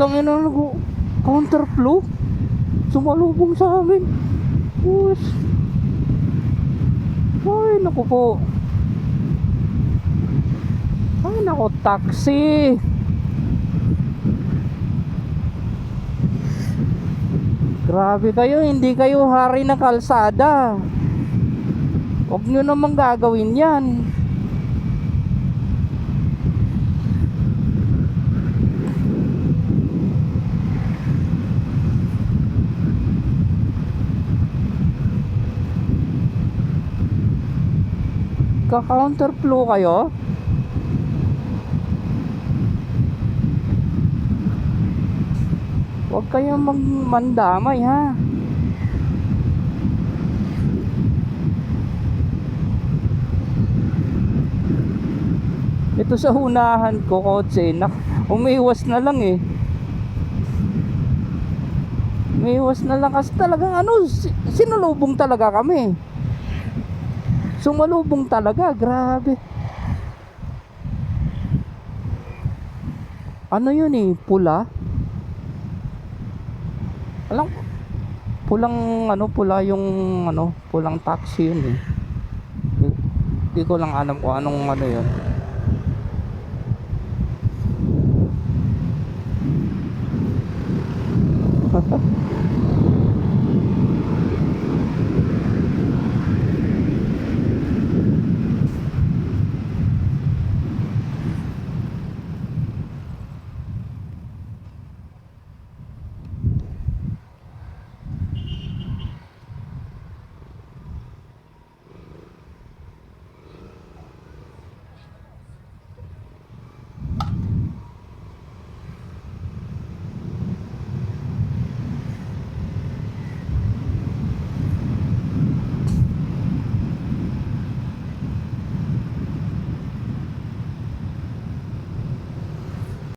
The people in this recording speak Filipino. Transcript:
Tangin na nag counterflow. Sumalubong sa amin. Us. Ay, naku po. Ay, naku, taxi. Grabe kayo, hindi kayo hari ng kalsada. Huwag nyo namang gagawin yan. Ka-counterflow kayo? Huwag kayong magmandamay ha. Ito sa hunahan ko kotse, nak umiwas na lang eh. Umiwas na lang kasi talagang ano, si- sinulubong talaga kami. Sumalubong talaga, grabe. Ano yun eh, pula? Alam pulang ano, pula yung ano, pulang taxi yun eh. Di- Di ko lang alam kung anong ano yun.